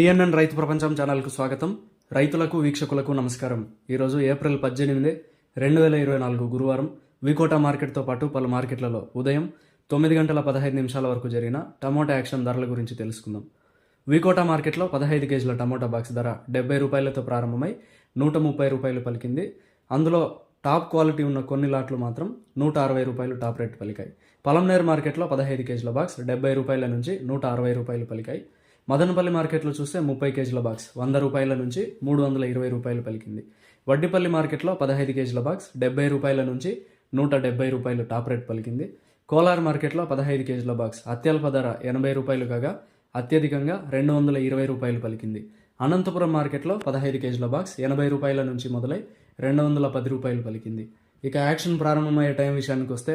PNN రైతు ప్రపంచం ఛానల్కు స్వాగతం. రైతులకు వీక్షకులకు నమస్కారం. ఈరోజు ఏప్రిల్ పద్దెనిమిది రెండు వేల ఇరవై నాలుగు గురువారం వికోటా మార్కెట్తో పాటు పలు మార్కెట్లలో ఉదయం తొమ్మిది గంటల పదహైదు నిమిషాల వరకు జరిగిన టమోటా యాక్షన్ ధరల గురించి తెలుసుకుందాం. వికోటా మార్కెట్లో పదహైదు కేజీల టమోటా బాక్స్ ధర డెబ్బై రూపాయలతో ప్రారంభమై నూట ముప్పై రూపాయలు పలికింది. అందులో టాప్ క్వాలిటీ ఉన్న కొన్ని లాట్లు మాత్రం నూట అరవై రూపాయలు టాప్ రేట్ పలికాయి. పలంనేర్ మార్కెట్లో పదహైదు కేజీల బాక్స్ డెబ్బై రూపాయల నుంచి నూట అరవై రూపాయలు పలికాయి. మదనపల్లి మార్కెట్లో చూస్తే ముప్పై కేజీల బాక్స్ వంద రూపాయల నుంచి మూడు వందల ఇరవై రూపాయలు పలికింది. వడ్డిపల్లి మార్కెట్లో పదహైదు కేజీల బాక్స్ డెబ్బై రూపాయల నుంచి నూట డెబ్బై రూపాయలు టాప్ రేట్ పలికింది. కోలార్ మార్కెట్లో పదహైదు కేజీల బాక్స్ అత్యల్ప ధర ఎనభై రూపాయలు కాగా అత్యధికంగా రెండు వందల ఇరవై రూపాయలు పలికింది. అనంతపురం మార్కెట్లో పదహైదు కేజీల బాక్స్ ఎనభై రూపాయల నుంచి మొదలై రెండు వందల పది రూపాయలు పలికింది. ఇక యాక్షన్ ప్రారంభమయ్యే టైం విషయానికి వస్తే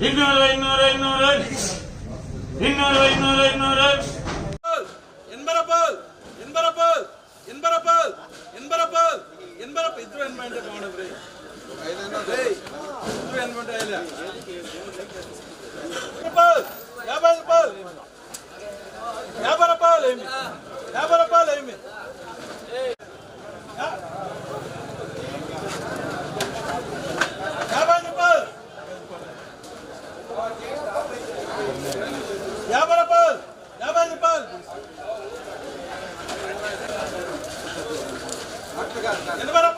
இன்னொரு இன்னொரு இன்னொரு. இன்னொரு இன்னொரு இன்னொரு. எண்பரப்பல் எண்பரப்பல் எண்பரப்பல் எண்பரப்பல் எண்பரப்ப ಇದು ಏನ್ ಮಾಡ್ರೆ ಮಾಡೋಬ್ರಿ ಇದು ಏನ್ ಮಾಡ್ರೆ ಇಲ್ಲ ರೂಪಾಯಿ ಯಾಭೈ ರೂಪಾಯಿ ಯಾಭೈ యాభై రూపాయలు యాభై రూపాయలు ఎనభై రూపాయలు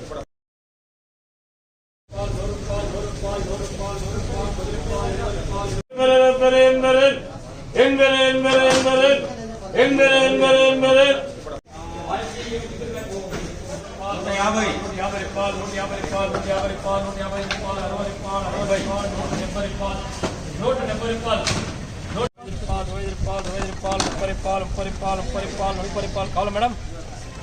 என்பது என்பது என்பது என்பது என்பது என்பது என்பது என்பது యాభై యాభై రూపాయలు నూట యాభై రూపాయలు నూట యాభై రూపాయలు నూట యాభై రూపాయలు అరవై రూపాయలు అరవై రూపాయలు నూట డెబ్బై రూపాయలు నూట డెబ్బై రూపాయలు నూట రూపాయలు ఇరవై రూపాయలు ముప్పై రూపాయలు ముప్పై రూపాయలు ముప్పై రూపాయలు ముప్పై రూపాయలు కావాలి మేడం